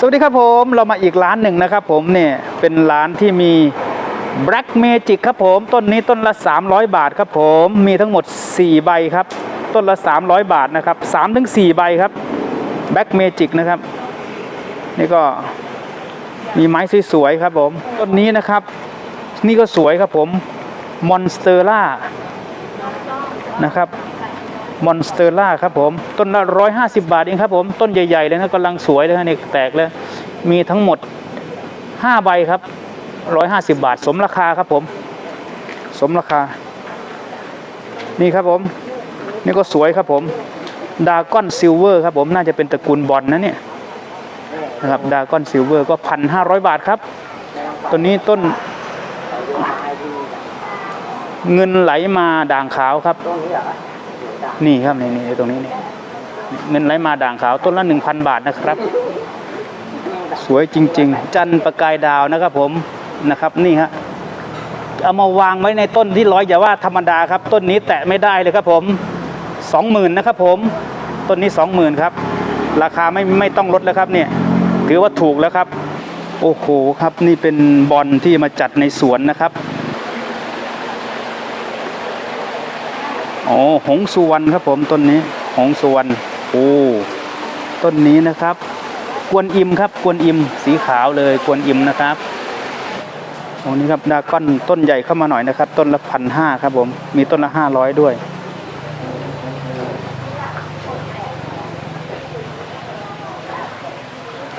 สวัสดีครับผมเรามาอีกร้านหนึ่งนะครับผมเนี่ยเป็นร้านที่มี Black Magic ครับผมต้นนี้ต้นละ 300 บาทครับผมมีทั้งหมด 4 ใบครับ ต้นละ 300 บาทนะครับ3ถึง4ใบครับ Black Magic นะครับนี่ก็มีไม้สวยๆครับผมต้นนี้นะครับ นี่ก็สวยครับผม Monstera นะครับ มอนสเตอร่าครับผม ต้นละร้อยห้าสิบาทเองครับผม ต้นใหญ่ ๆ เลยนะกำลังสวยเลยนะนี่แตกเลยมีทั้งหมดห้าใบครับร้อยห้าสิบาท สมราคาครับผม สมราคา นี่ครับผม นี่ก็สวยครับผมดาก้อนซิลเวอร์ครับผมน่าจะเป็นตระกูลบอลนะเนี่ยนะครับดาก้อนซิลเวอร์ก็พันห้าร้อยบาทครับต้นนี้ต้นเงินไหลมาด่างขาวครับ นี่ครับนี่นี่ตรงนี้นี่เงินไหลมาด่างขาวต้นละหนึ่งพันบาทนะครับ สวยจริง ๆ จันประกายดาวนะครับ ผมนะครับนี่ฮะเอามาวางไว้ในต้นที่ร้อยอย่าว่าธรรมดาครับ ต้นนี้แตะไม่ได้เลยครับ ผมสองหมื่นนะครับ ผมต้นนี้สองหมื่นครับ ราคาไม่ไม่ต้องลดแล้วครับ เนี่ย ถือว่าถูกแล้วครับ โอ้โหครับ นี่เป็นบอลที่มาจัดในสวนนะครับ อ๋อหงสุวรรณครับผมต้นนี้หงสุวรรณโอ้ต้นนี้นะครับ กวนอิมครับ กวนอิมสีขาวเลยกวนอิมนะครับโอ้นี่ครับดาก้อนต้นใหญ่เข้ามาหน่อยนะครับ ต้นละพันห้าครับผมมีต้นละห้าร้อยด้วย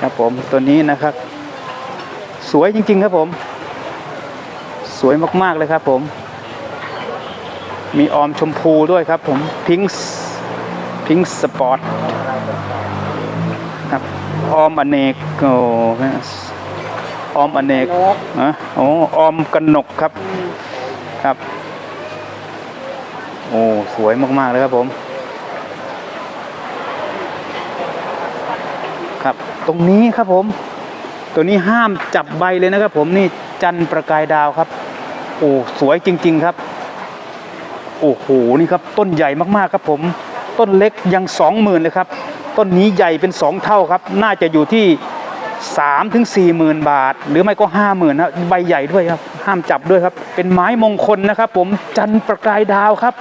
ครับผมตัวนี้นะครับ สวยจริง ๆ ครับผม สวยมาก ๆ เลยครับผม มีออมชมพูด้วยครับผมพิงส์พิงส์สปอร์ตครับออมอเนกโอ้ออมอเนกอะโอ้ออมกนกครับครับ โอ้สวยมาก ๆ เลยครับผม ครับตรงนี้ครับผม ตัวนี้ห้ามจับใบเลยนะครับผมนี่จันทร์ประกายดาวครับ โอ้สวยจริง ๆ ครับ โอ้โหนี่ครับต้นใหญ่มากๆครับผม ต้นเล็กยังสองหมื่นเลยครับ ต้นนี้ใหญ่เป็นสองเท่าครับ น่าจะอยู่ที่สามถึงสี่หมื่นบาท หรือไม่ก็ห้าหมื่นนะใบใหญ่ด้วยครับ ห้ามจับด้วยครับ เป็นไม้มงคลนะครับ ผมจันประกายดาวครับ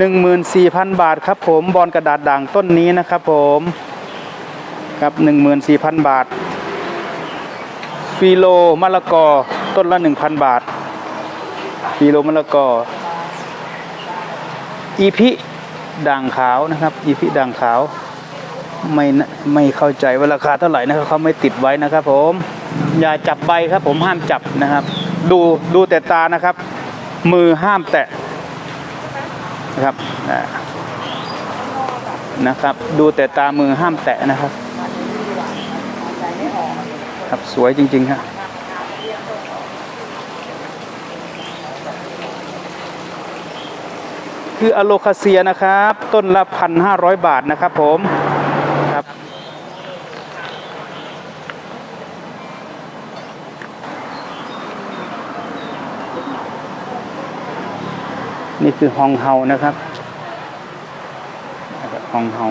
14,000 บาทครับผมบอลกระดาษด่างต้นนี้นะครับผมครับ14,000 บาทฟิโลมะละกอต้นละ 1,000 บาทฟิโลมะละกออีพิด่างขาวนะครับอีพิด่างขาวไม่ไม่เข้าใจว่าราคาเท่าไหร่นะครับเขาไม่ติดไว้นะครับ ผม อย่าจับใบครับ ผมห้ามจับนะครับ ดูดูแต่ตานะครับ มือห้ามแตะ นะครับนะครับ ดูแต่ตามือห้ามแตะนะครับ ครับสวยจริงๆครับคืออโลคาเซียนะครับ ต้นละพันห้าร้อยบาทนะครับผม นี่คือฮองเฮานะครับฮองเฮา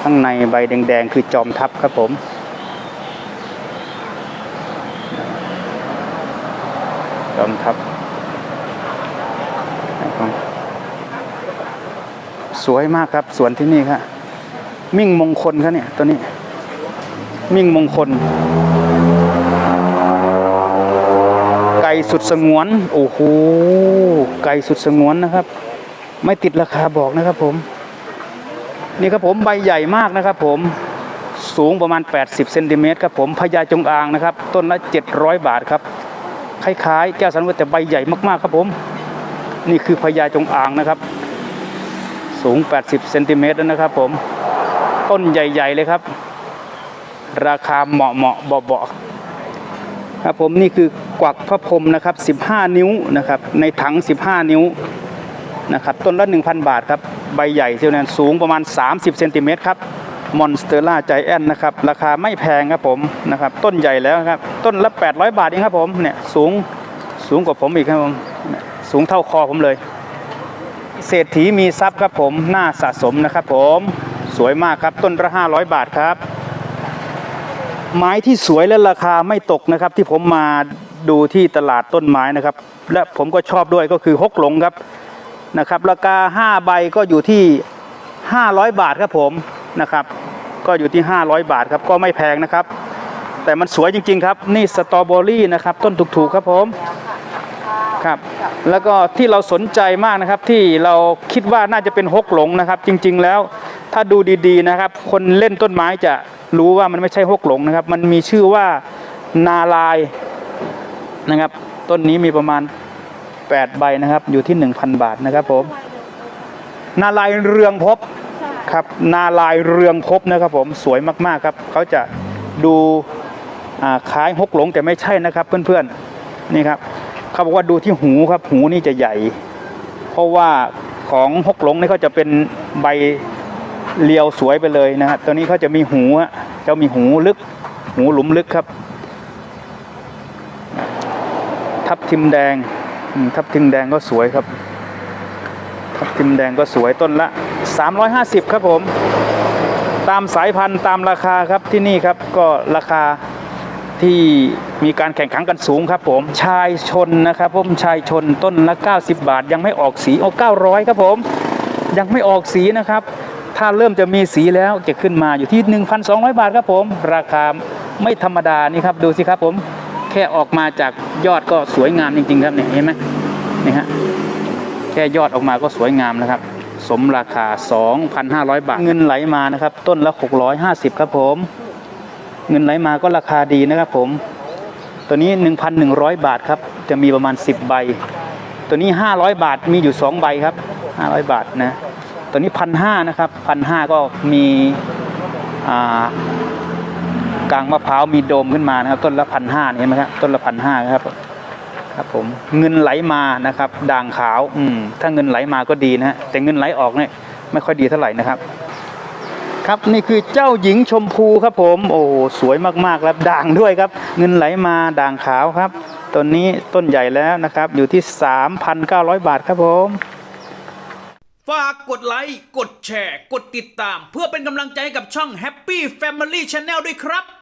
ข้างในใบแดงๆคือจอมทัพครับผม จอมทัพสวยมากครับสวนที่นี่ครับมิ่งมงคลครับเนี่ยตัวนี้ มิ่งมงคล ไก่ สุดสงวน โอ้โห ไก่สุดสงวนนะครับ ไม่ติดราคาบอกนะครับผม นี่ครับผมใบใหญ่มากนะครับผม สูงประมาณ 80เซนติเมตรครับผมพญาจงอางนะครับ ต้นละ 700 บาทครับ คล้ายๆ แก้วสันเวทแต่ใบใหญ่มากๆครับผม นี่คือพญาจงอางนะครับ สูง 80เซนติเมตรแล้วนะครับผม ต้นใหญ่ ๆ เลยครับ ราคาเหมาะเหมาะๆเบาๆ ครับผมนี่คือกวักพระพรหมนะครับ 15 นิ้วนะครับ ในถัง 15 นิ้วนะครับ ต้นละ 1,000 บาทครับ ใบใหญ่เท่านั้นสูงประมาณ 30เซนติเมตรครับมอนสเตอร่าใจแอนนะครับ ราคาไม่แพงครับผมนะครับ ต้นใหญ่แล้วครับ ต้นละ 800 บาทเองครับผมเนี่ยสูงสูงกว่าผมอีกครับผมสูงเท่าคอผมเลย เศรษฐีมีทรัพย์ครับผมน่าสะสมนะครับผมสวยมากครับต้นละ500 บาทครับ ไม้ที่สวยและราคาไม่ตกนะครับ ที่ผมมาดูที่ตลาดต้นไม้นะครับ และผมก็ชอบด้วยก็คือฮกหลงครับนะครับ ราคา 5 ใบก็อยู่ที่ 500 บาทครับผมนะครับ ก็อยู่ที่ 500 บาทครับก็ไม่แพงนะครับ แต่มันสวยจริง ๆ ครับ นี่สตรอเบอรี่นะครับ ต้นถูกๆครับผมครับ แล้วก็ที่เราสนใจมากนะครับที่เราคิดว่าน่าจะเป็นฮกหลงนะครับ จริง ๆ แล้ว ถ้าดูดีๆนะครับ คนเล่นต้นไม้จะรู้ว่ามันไม่ใช่ฮกหลงนะครับ มันมีชื่อว่านาลายนะครับ ต้นนี้มีประมาณ 8 ใบนะครับ อยู่ที่ 1,000 บาทนะครับผม นาลายเรืองพบครับ นาลายเรืองพบนะครับผมสวยมากๆครับ เขาจะดูคล้ายฮกหลงแต่ไม่ใช่นะครับ เพื่อนๆนี่ครับเขาบอกว่าดูที่หูครับ หูนี่จะใหญ่ เพราะว่าของฮกหลงนี่เขาจะเป็นใบ เรียวสวยไปเลยนะครับตัวนี้เขาจะมีหูฮะจะมีหูลึก หูหลุมลึกครับ ทับทิมแดงทับทิมแดงก็สวยครับ ทับทิมแดงก็สวยต้นละ 350 ครับผม ตามสายพันธุ์ตามราคาครับที่นี่ครับก็ราคาที่มีการแข่งขันกันสูงครับผม ชายชนนะครับผมชายชนต้นละ 90 บาท ยังไม่ออกสีเอา900 ครับผม ยังไม่ออกสีนะครับ ถ้าเริ่มจะมีสีแล้วจะขึ้นมาอยู่ที่ 1,200 บาทครับผม ราคาไม่ธรรมดานี่ครับดูสิครับผมแค่ออกมาจากยอดก็สวยงามจริง ๆ ครับเนี่ยเห็นไหมนี่ฮะแค่ยอดออกมาก็สวยงามนะครับ สมราคา 2,500 บาท เงินไหลมานะครับ ต้นละ 650 ครับผม เงินไหลมาก็ราคาดีนะครับผม ตัวนี้ 1,100 บาทครับ จะมีประมาณ 10 ใบ ตัวนี้ 500 บาทมีอยู่ 2 ใบครับ 500 บาทนะ ตัวนี้พันห้านะครับพันห้าก็มีกลางมะพร้าวมีโดมขึ้นมานะครับ ต้นละพันห้าเห็นไหมครับต้นละพันห้าครับครับผมเงินไหลมานะครับ ด่างขาวอืมถ้าเงินไหลมาก็ดีนะฮะแต่เงินไหลออกเนี่ยไม่ค่อยดีเท่าไหร่นะครับ ครับนี่คือเจ้าหญิงชมพูครับผม โอ้สวยมากๆครับด่างด้วยครับ เงินไหลมาด่างขาวครับต้นนี้ต้นใหญ่แล้วนะครับ อยู่ที่ 3,900 บาทครับผม ฝากกดไลค์ กดแชร์ กดติดตาม เพื่อเป็นกำลังใจกับช่อง Happy Family Channel ด้วยครับ